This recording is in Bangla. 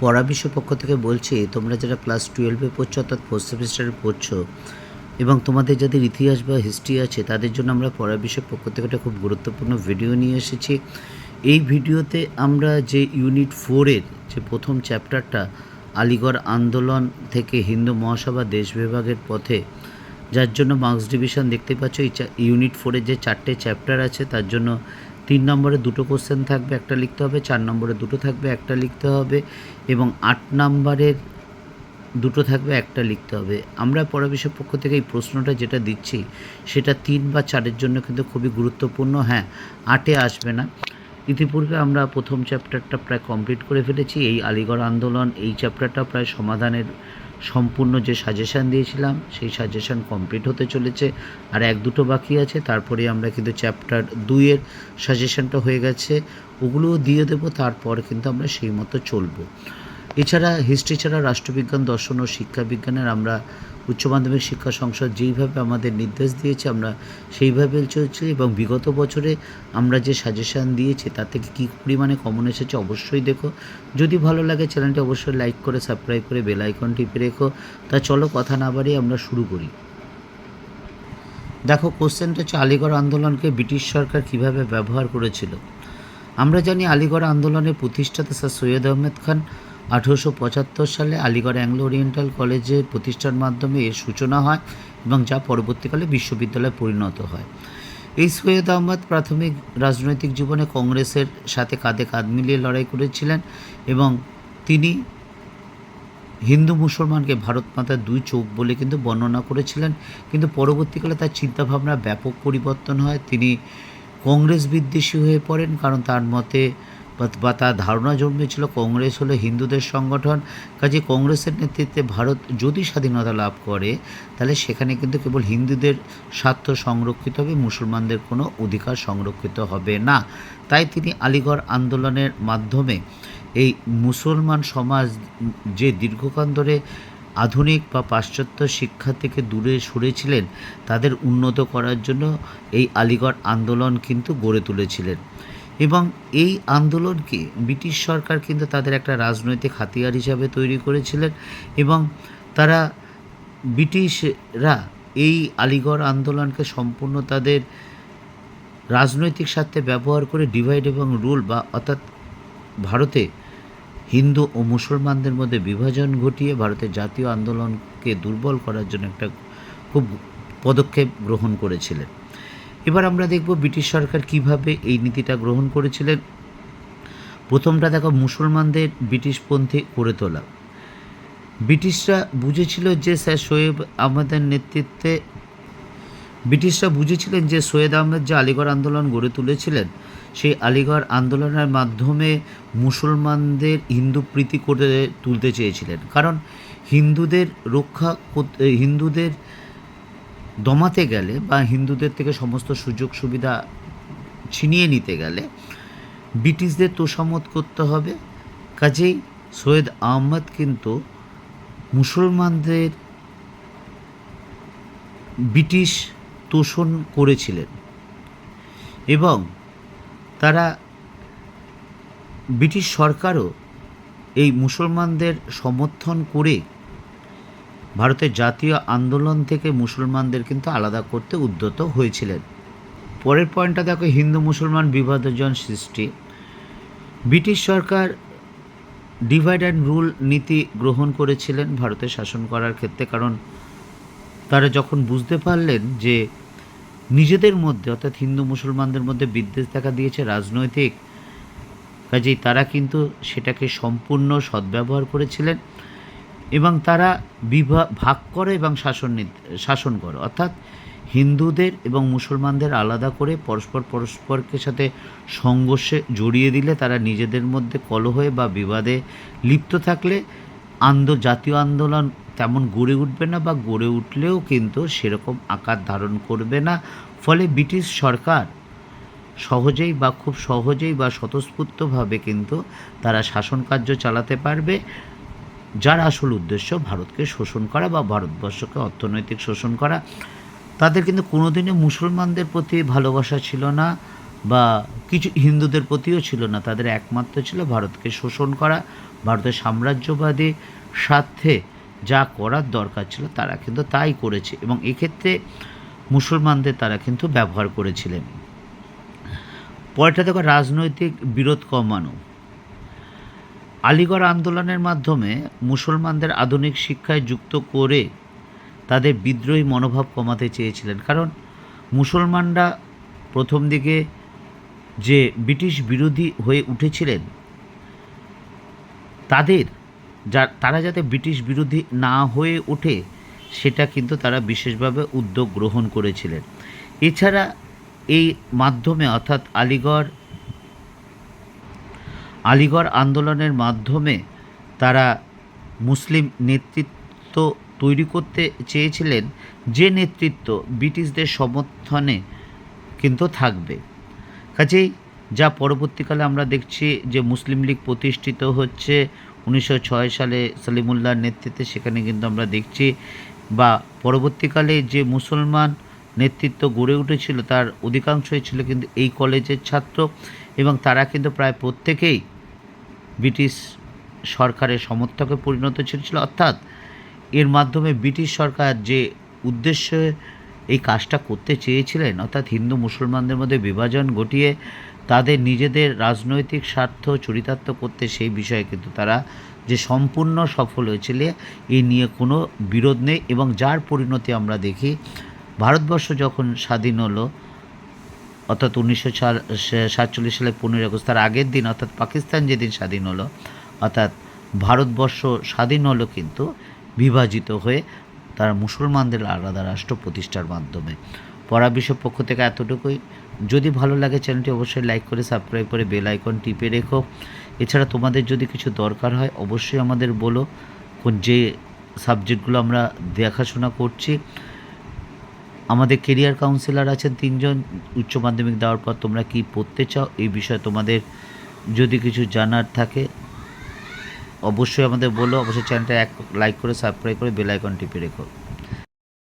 পড়া বিশ্ব পক্ষ থেকে বলছি, তোমরা যারা ক্লাস টুয়েলভে পড়ছো অর্থাৎ ফোর্থ সেমিস্টারে পড়ছো এবং তোমাদের যাদের ইতিহাস বা হিস্ট্রি আছে, তাদের জন্য আমরা পড়া পক্ষ থেকে একটা খুব গুরুত্বপূর্ণ ভিডিও নিয়ে এসেছি। এই ভিডিওতে আমরা যে ইউনিট ফোরের যে প্রথম চ্যাপ্টারটা আলিগড় আন্দোলন থেকে হিন্দু মহাসভা দেশ বিভাগের পথে, যার জন্য মার্কস ডিভিশন দেখতে পাচ্ছ, এই ইউনিট ফোরের যে চারটে চ্যাপ্টার আছে, তার জন্য তিন নম্বরে দুটো কোশ্চেন থাকবে, একটা লিখতে হবে, চার নম্বরে দুটো থাকবে, একটা লিখতে হবে এবং আট নম্বরের দুটো থাকবে, একটা লিখতে হবে। আমরা পড়াবিষের পক্ষ থেকে এই প্রশ্নটা যেটা দিচ্ছি, সেটা তিন বা চারের জন্য কিন্তু খুবই গুরুত্বপূর্ণ। হ্যাঁ আটে আসবে না। ইতিপূর্বে আমরা প্রথম চ্যাপ্টারটা প্রায় কমপ্লিট করে ফেলেছি। এই আলিগড় আন্দোলন, এই চ্যাপ্টারটা প্রায় সমাধানের সম্পূর্ণ যে সাজেশান দিয়েছিলাম, সেই সাজেশান কমপ্লিট হতে চলেছে। আর এক দুটো বাকি আছে, তারপরে আমরা কিন্তু চ্যাপ্টার দুইয়ের সাজেশানটা হয়ে গেছে। ওগুলোও দিয়ে দেবো, তারপর কিন্তু আমরা সেই মতো চলবো। এছাড়া হিস্ট্রি ছাড়া রাষ্ট্রবিজ্ঞান, দর্শন ও শিক্ষা বিজ্ঞানের আমরা উচ্চ মাধ্যমিক শিক্ষা সংসদ যেইভাবে আমাদের নির্দেশ দিয়েছে, আমরা সেইভাবে চলছি এবং বিগত বছরে আমরা যে সাজেশান দিয়েছি, তার থেকে কী পরিমাণে কমন এসেছে অবশ্যই দেখো। যদি ভালো লাগে চ্যানেলটি অবশ্যই লাইক করে সাবস্ক্রাইব করে বেল আইকন টিপে রেখো। তা চলো কথা না বাড়িয়ে আমরা শুরু করি। দেখো কোশ্চেনটা হচ্ছে আলিগড় আন্দোলনকে ব্রিটিশ সরকার কীভাবে ব্যবহার করেছিল? আমরা জানি আলিগড় আন্দোলনের প্রতিষ্ঠাতা স্যার সৈয়দ আহমেদ খান আঠেরোশো পঁচাত্তর সালে আলিগড় অ্যাংলো ওরিয়েন্টাল কলেজে প্রতিষ্ঠার মাধ্যমে এর সূচনা হয় এবং যা পরবর্তীকালে বিশ্ববিদ্যালয়ে পরিণত হয়। এই সৈয়দ আহমদ প্রাথমিক রাজনৈতিক জীবনে কংগ্রেসের সাথে কাঁধে কাঁধ মিলিয়ে লড়াই করেছিলেন এবং তিনি হিন্দু মুসলমানকে ভারত মাতার দুই চোখ বলে কিন্তু বর্ণনা করেছিলেন। কিন্তু পরবর্তীকালে তার চিন্তাভাবনা ব্যাপক পরিবর্তন হয়। তিনি কংগ্রেস বিদ্বেষী হয়ে পড়েন কারণ তার মতে বা- তার ধারণা জন্মেছিল কংগ্রেস হলো হিন্দুদের সংগঠন। কাজে কংগ্রেসের নেতৃত্বে ভারত যদি স্বাধীনতা লাভ করে, তাহলে সেখানে কিন্তু কেবল হিন্দুদের স্বার্থ সংরক্ষিত হবে, মুসলমানদের কোনো অধিকার সংরক্ষিত হবে না। তাই তিনি আলিগড় আন্দোলনের মাধ্যমে এই মুসলমান সমাজ যে দীর্ঘকাল ধরে আধুনিক বা পাশ্চাত্য শিক্ষা থেকে দূরে সরেছিলেন, তাদের উন্নত করার জন্য এই আলিগড় আন্দোলন কিন্তু গড়ে তুলেছিলেন। এবং এই আন্দোলনকে ব্রিটিশ সরকার কিন্তু তাদের একটা রাজনৈতিক হাতিয়ার হিসাবে তৈরি করেছিলেন এবং তারা ব্রিটিশরা এই আলিগড় আন্দোলনকে সম্পূর্ণ তাদের রাজনৈতিক স্বার্থে ব্যবহার করে ডিভাইড এবং রুল বা অর্থাৎ ভারতে হিন্দু ও মুসলমানদের মধ্যে বিভাজন ঘটিয়ে ভারতের জাতীয় আন্দোলনকে দুর্বল করার জন্য একটা খুব পদক্ষেপ গ্রহণ করেছিলেন। এবার আমরা দেখব ব্রিটিশ সরকার কীভাবে এই নীতিটা গ্রহণ করেছিলেন। প্রথমটা দেখো, মুসলমানদের ব্রিটিশপন্থী করে তোলা। ব্রিটিশরা বুঝেছিল যে স্যার শোয়েব আহমেদের নেতৃত্বে, ব্রিটিশরা বুঝেছিলেন যে সৈয়দ আহমেদ যে আলিগড় আন্দোলন গড়ে তুলেছিলেন, সেই আলিগড় আন্দোলনের মাধ্যমে মুসলমানদের হিন্দু প্রীতি করে তুলতে চেয়েছিলেন। কারণ হিন্দুদের রক্ষা হিন্দুদের দমাতে গেলে বা হিন্দুদের থেকে সমস্ত সুযোগ সুবিধা ছিনিয়ে নিতে গেলে ব্রিটিশদের তোষামত করতে হবে। কাজেই সৈয়দ আহমদ কিন্তু মুসলমানদের ব্রিটিশ তোষণ করেছিলেন এবং তারা ব্রিটিশ সরকারও এই মুসলমানদের সমর্থন করে ভারতের জাতীয় আন্দোলন থেকে মুসলমানদের কিন্তু আলাদা করতে উদ্যত হয়েছিলেন। পরের পয়েন্টটা দেখো হিন্দু মুসলমান বিভাজন সৃষ্টি। ব্রিটিশ সরকার ডিভাইড অ্যান্ড রুল নীতি গ্রহণ করেছিলেন ভারতে শাসন করার ক্ষেত্রে, কারণ তারা যখন বুঝতে পারলেন যে নিজেদের মধ্যে, অর্থাৎ হিন্দু মুসলমানদের মধ্যে বিদ্বেষ দেখা দিয়েছে রাজনৈতিক, কাজেই তারা কিন্তু সেটাকে সম্পূর্ণ সদ্ব্যবহার করেছিলেন। এবং তারা বিভা, ভাগ করে এবং শাসন শাসন করে। অর্থাৎ হিন্দুদের এবং মুসলমানদের আলাদা করে পরস্পর পরস্পরকে সাথে সংঘর্ষে জড়িয়ে দিলে তারা নিজেদের মধ্যে কলহে বা বিবাদে লিপ্ত থাকলে আন্দো, জাতীয় আন্দোলন তেমন গড়ে উঠবে না বা গড়ে উঠলেও কিন্তু সেরকম আকার ধারণ করবে না। ফলে ব্রিটিশ সরকার সহজেই বা খুব সহজেই বা স্বতঃস্ফূর্তভাবে কিন্তু তারা শাসন কার্য চালাতে পারবে। যার আসল উদ্দেশ্য ভারতকে শোষণ করা বা ভারতবর্ষকে অর্থনৈতিক শোষণ করা। তাদের কিন্তু কোনোদিনও মুসলমানদের প্রতি ভালোবাসা ছিল না বা কিছু হিন্দুদের প্রতিও ছিল না। তাদের একমাত্র ছিল ভারতকে শোষণ করা, ভারতের সাম্রাজ্যবাদী স্বার্থে যা করার দরকার ছিল তারা কিন্তু তাই করেছে এবং এক্ষেত্রে মুসলমানদের তারা কিন্তু ব্যবহার করেছিলেন। পরেরটা দেখো, রাজনৈতিক বিরোধ কমানো। আলিগড় আন্দোলনের মাধ্যমে মুসলমানদের আধুনিক শিক্ষায় যুক্ত করে তাদের বিদ্রোহী মনোভাব কমাতে চেয়েছিলেন। কারণ মুসলমানরা প্রথম দিকে যে ব্রিটিশ বিরোধী হয়ে উঠেছিলেন, তাদের যা, তারা যাতে ব্রিটিশ বিরোধী না হয়ে ওঠে, সেটা কিন্তু তারা বিশেষভাবে উদ্যোগ গ্রহণ করেছিলেন। এছাড়া এই মাধ্যমে অর্থাৎ আলিগড় আলিগড় আন্দোলনের মাধ্যমে তারা মুসলিম নেতৃত্ব তৈরি করতে চেয়েছিলেন। যে নেতৃত্ব ব্রিটিশদের সমর্থনে কিন্তু থাকবে। কাজেই যা পরবর্তীকালে আমরা দেখছি যে মুসলিম লীগ প্রতিষ্ঠিত হচ্ছে, উনিশশো ছয় সালে সলিমুল্লাহর নেতৃত্বে সেখানে কিন্তু আমরা দেখছি বা পরবর্তীকালে যে মুসলমান নেতৃত্ব গড়ে উঠেছিল তার অধিকাংশই ছিল কিন্তু এই কলেজের ছাত্র এবং তারা কিন্তু প্রায় প্রত্যেকেই ব্রিটিশ সরকারের সমর্থকে পরিণত ছিল। অর্থাৎ এর মাধ্যমে ব্রিটিশ সরকার যে উদ্দেশ্যে এই কাজটা করতে চেয়েছিলেন, অর্থাৎ হিন্দু মুসলমানদের মধ্যে বিভাজন ঘটিয়ে তাদের নিজেদের রাজনৈতিক স্বার্থ চরিতার্থ করতে সেই বিষয়ে কিন্তু তারা যে সম্পূর্ণ সফল হয়েছিল এই নিয়ে কোনো বিরোধ নেই। এবং যার পরিণতি আমরা দেখি, ভারতবর্ষ যখন স্বাধীন হলো অর্থাৎ উনিশশো সাতচল্লিশ সালে পনেরোই আগস্ট, তার আগের দিন অর্থাৎ পাকিস্তান যেদিন স্বাধীন হলো, অর্থাৎ ভারতবর্ষ স্বাধীন হলো কিন্তু বিভাজিত হয়ে তারা মুসলমানদের আলাদা রাষ্ট্র প্রতিষ্ঠার মাধ্যমে। পড়া বিশ্ব পক্ষ থেকে এতটুকুই। যদি ভালো লাগে চ্যানেলটি অবশ্যই লাইক করে, সাবস্ক্রাইব করে, বেল আইকন টিপে রেখো। এছাড়া তোমাদের যদি কিছু দরকার হয় অবশ্যই আমাদের বলো। যে সাবজেক্টগুলো আমরা দেখাশোনা করছি আমাদের কেরিয়ার কাউন্সিলার আছেন তিনজন, উচ্চ মাধ্যমিক দেওয়ার পর তোমরা কি পড়তে চাও? এই বিষয়ে তোমাদের যদি কিছু জানার থাকে, অবশ্যই আমাদের বলো। অবশ্যই চ্যানেলটা এক লাইক করে সাবস্ক্রাইব করে বেল আইকন টিপে রেখো।